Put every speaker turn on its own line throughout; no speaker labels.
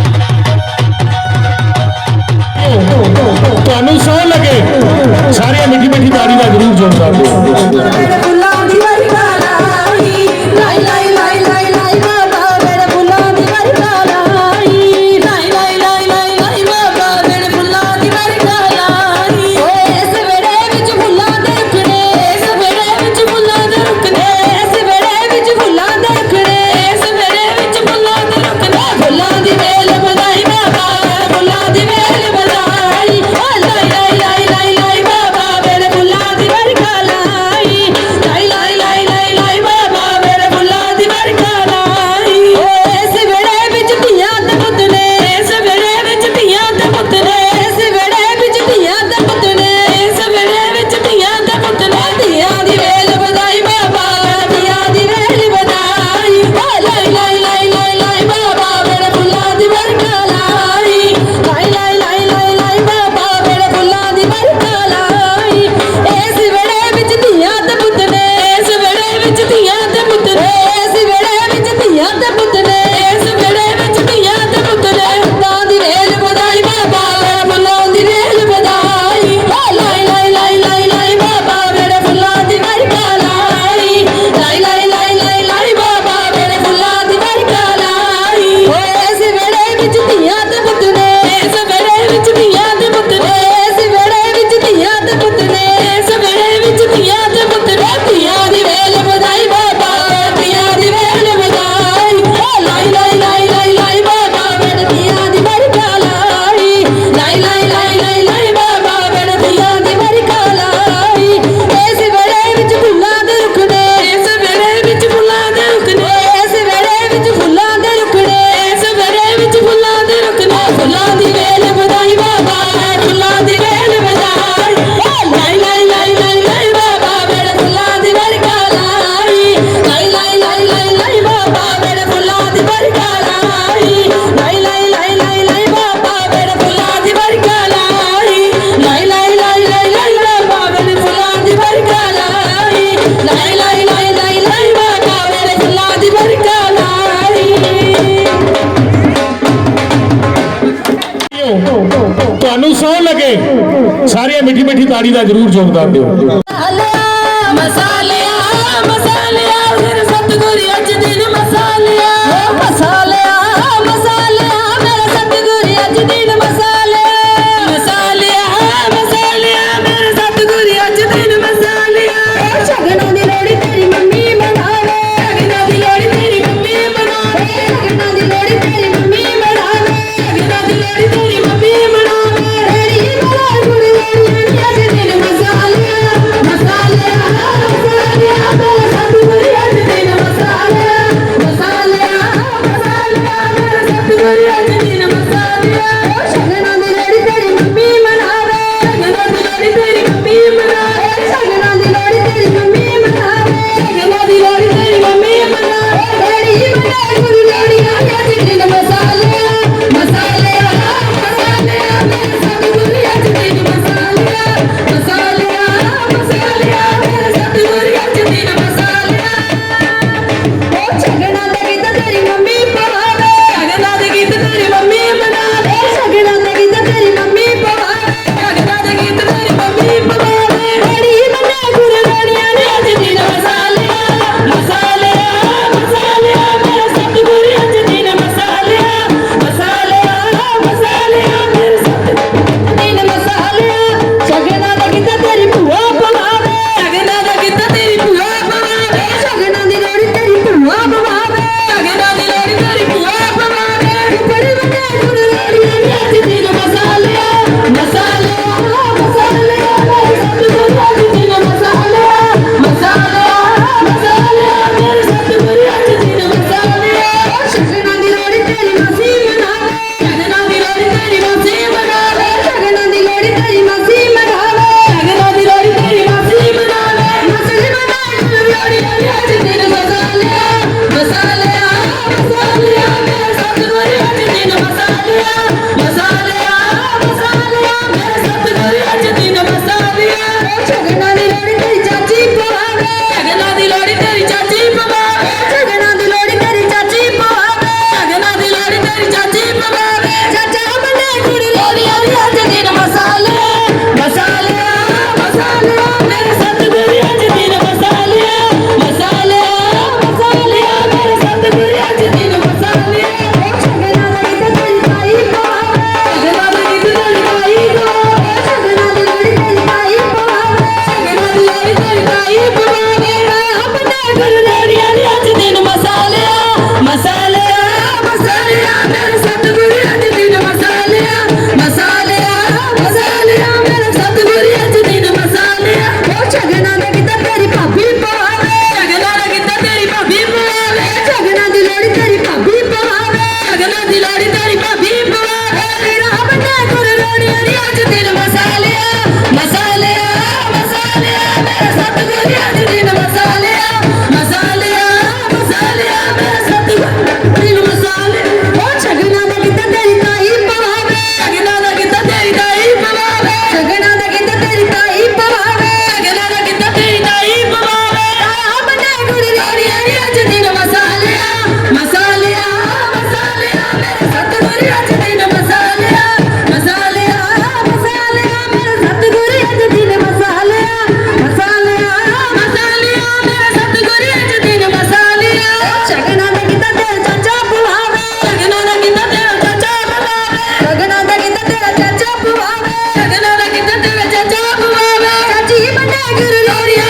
Thank you. ਲੱਗੇ। ਸਾਰੀਆਂ ਮਿੱਠੀ ਮਿੱਠੀ ਤਾੜੀ ਦਾ ਜ਼ਰੂਰ ਯੋਗਦਾਨ ਦਿਓ।
ਮਸਾਲਿਆ ਮਸਾਲਿਆ, ਫਿਰ ਸਤਗੁਰੂ ਅੱਜ ਦਿਨ
Yürü acı dilim Guru Lord, you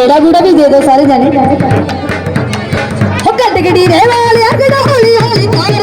ਗੇੜਾ ਗੂੜਾ ਵੀ ਦੇ ਦਿਓ ਸਾਰੇ ਜਾਣੇ। ਹੋ ਕੱਟ ਗੜੀ ਰਹਿ ਵਾਲਿਆ ਗੜਾ ਹੌਲੀ ਹੌਲੀ ਤਾਰੇ